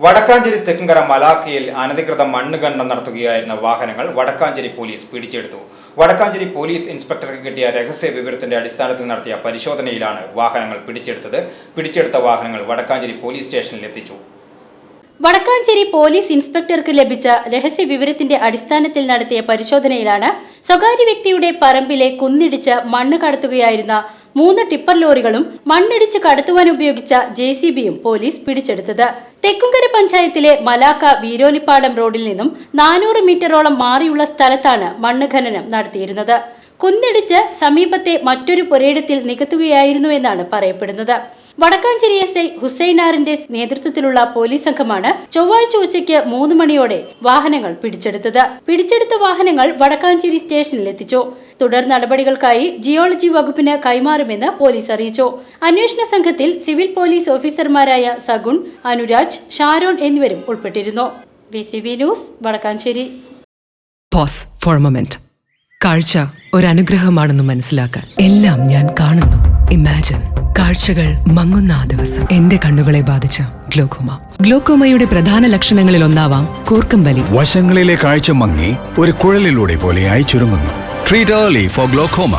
വടക്കാഞ്ചേരി തെക്കുംകര മലാക്കയിൽ അനധികൃത മണ്ണ് ഖനനം നടത്തുകയായിരുന്ന വാഹനങ്ങൾ വടക്കാഞ്ചേരി പോലീസ് പിടിച്ചെടുത്തു. വടക്കാഞ്ചേരി പോലീസ് ഇൻസ്പെക്ടർക്ക് കിട്ടിയ രഹസ്യ വിവരത്തിന്റെ അടിസ്ഥാനത്തിൽ നടത്തിയ പരിശോധനയിലാണ് വാഹനങ്ങൾ പിടിച്ചെടുത്തത്. പിടിച്ചെടുത്ത വാഹനങ്ങൾ വടക്കാഞ്ചേരി പോലീസ് സ്റ്റേഷനിൽ എത്തിച്ചു. വടക്കാഞ്ചേരി പോലീസ് ഇൻസ്പെക്ടർക്ക് ലഭിച്ച രഹസ്യ വിവരത്തിന്റെ അടിസ്ഥാനത്തിൽ നടത്തിയ പരിശോധനയിലാണ് സ്വകാര്യ വ്യക്തിയുടെ പറമ്പിലെ കുന്നിടിച്ച് മണ്ണ് കടത്തുകയായിരുന്ന മൂന്ന് ടിപ്പർ ലോറികളും മണ്ണിടിച്ച് കടത്തുവാൻ ഉപയോഗിച്ച ജെ സി ബിയും പോലീസ് പിടിച്ചെടുത്തത്. തെക്കുംകര പഞ്ചായത്തിലെ മലാക്ക വീരോലിപ്പാടം റോഡിൽ നിന്നും നാനൂറ് മീറ്ററോളം മാറിയുള്ള സ്ഥലത്താണ് മണ്ണ് ഖനനം നടത്തിയിരുന്നത്. കുന്നിടിച്ച് സമീപത്തെ മറ്റൊരു പുരയിടത്തിൽ നികത്തുകയായിരുന്നുവെന്നാണ് പറയപ്പെടുന്നത്. വടക്കാഞ്ചേരി എസ് ഐ ഹുസൈനാറിന്റെ നേതൃത്വത്തിലുള്ള പോലീസ് സംഘമാണ് ചൊവ്വാഴ്ച ഉച്ചയ്ക്ക് മൂന്ന് മണിയോടെ വാഹനങ്ങൾ പിടിച്ചെടുത്തത്. പിടിച്ചെടുത്ത വാഹനങ്ങൾ വടക്കാഞ്ചേരി സ്റ്റേഷനിൽ എത്തിച്ചു. തുടർ നടപടികൾക്കായി ജിയോളജി വകുപ്പിന് കൈമാറുമെന്ന് പോലീസ് അറിയിച്ചു. അന്വേഷണ സംഘത്തിൽ സിവിൽ പോലീസ് ഓഫീസർമാരായ സഗുൺ അനുരാജ് ഷാരോൺ എന്നിവരും ഉൾപ്പെട്ടിരുന്നു. News Vadakkanchery. Pause for moment. കാഴ്ച ഒരു അനുഗ്രഹമാണെന്ന് മനസ്സിലാക്കാൻ എല്ലാം ഞാൻ കാണുന്നു. ഇമാജിൻ. കാഴ്ചകൾ മങ്ങുന്ന ആ ദിവസം. എന്റെ കണ്ണുകളെ ബാധിച്ച ഗ്ലോക്കോമ. ഗ്ലോക്കോമയുടെ പ്രധാന ലക്ഷണങ്ങളിൽ ഒന്നാവാം കൂർക്കം വലി. വശങ്ങളിലെ കാഴ്ച മങ്ങി ഒരു കുഴലിലൂടെ പോലെയായി ചുരുങ്ങുന്നു. Treat early four glaucoma